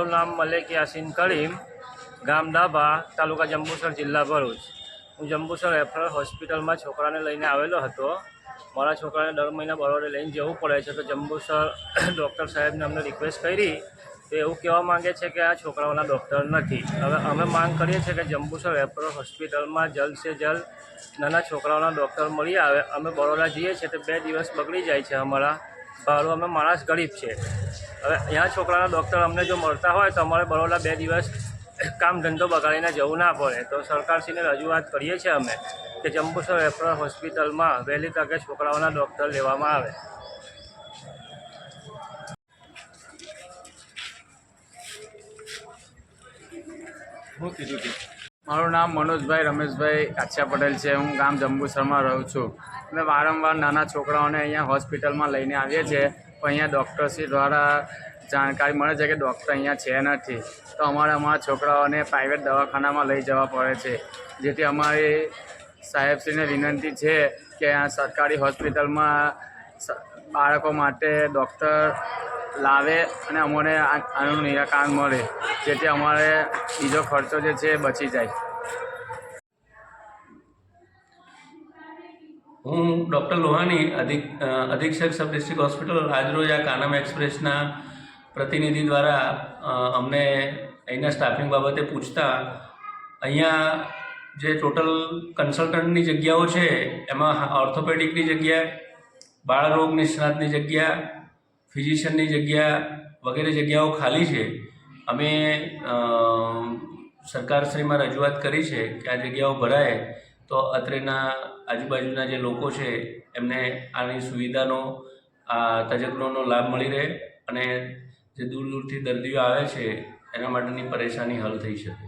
નામ મલેક યાસીન કરીમ ગામ ડાભા, તાલુકા જંબુસર, જિલ્લા ભરૂચ. હું જંબુસર રેફરલ હોસ્પિટલમાં છોકરાને લઈને આવેલો હતો. મારા છોકરાને દર મહિને બરોડે લઈને જવું પડે છે, તો જંબુસર ડૉક્ટર સાહેબને અમને રિક્વેસ્ટ કરી. તો એવું કહેવા માંગે છે કે આ છોકરાઓના ડૉક્ટર નથી. હવે અમે માંગ કરીએ છીએ કે જંબુસર રેફરલ હોસ્પિટલમાં જલ્દ સે જલ્દ નાના છોકરાઓના ડૉક્ટર મળી આવે. અમે બરોડા જઈએ છીએ, તો બે દિવસ બગડી જાય છે અમારા ભાડું અમે માણસ ગરીબ છે. હવે અહીંયા છોકરાના ડૉક્ટર અમને જો મળતા હોય તો અમારે બરોડા બે દિવસ કામ ધંધો બગાડીને જવું ના પડે. તો સરકારશ્રીને રજૂઆત કરીએ છીએ અમે કે જંબુસર રેફરલ હોસ્પિટલમાં વહેલી તકે છોકરાઓના ડૉક્ટર લેવામાં આવે. મારું નામ મનોજભાઈ રમેશભાઈ કાછિયા પટેલ છે. હું ગામ જંબુસરમાં રહું છું. અમે વારંવાર નાના છોકરાઓને અહીંયા હોસ્પિટલમાં લઈને આવીએ છીએ. પણ અહીંયા ડૉક્ટરશ્રી દ્વારા જાણકારી મળે છે કે ડૉક્ટર અહીંયા છે નથી. તો અમારે અમારા છોકરાઓને પ્રાઇવેટ દવાખાનામાં લઈ જવા પડે છે. જેથી અમારી સાહેબશ્રીને વિનંતી છે કે આ સરકારી હોસ્પિટલમાં બાળકો માટે ડૉક્ટર લાવે અને અમને આનું નિરાકરણ મળે, જેથી અમારે બીજો ખર્ચો જે છે બચી જાય. હું ડૉક્ટર લોહાની અધિક અધિક્ષક સબ ડિસ્ટ્રિક્ટ હોસ્પિટલ આજરોજ આ કાનમ એક્સપ્રેસના પ્રતિનિધિ દ્વારા અમને અહીંના સ્ટાફિંગ બાબતે પૂછતા, અહીંયા જે ટોટલ કન્સલ્ટન્ટની જગ્યાઓ છે, એમાં ઓર્થોપેડિકની જગ્યા, બાળરોગ નિષ્ણાતની જગ્યા ફિઝિશિયનની જગ્યા વગેરે જગ્યાઓ ખાલી છે. અમે સરકારશ્રીમાં રજૂઆત કરી છે કે આ જગ્યાઓ ભરાય તો અત્રેના આજુબાજુના જે લોકો છે એમને આની સુવિધાનો, આ તજજ્ઞોનો લાભ મળી રહે અને જે દૂર દૂરથી દર્દીઓ આવે છે એના માટેની પરેશાની હલ થઈ શકે.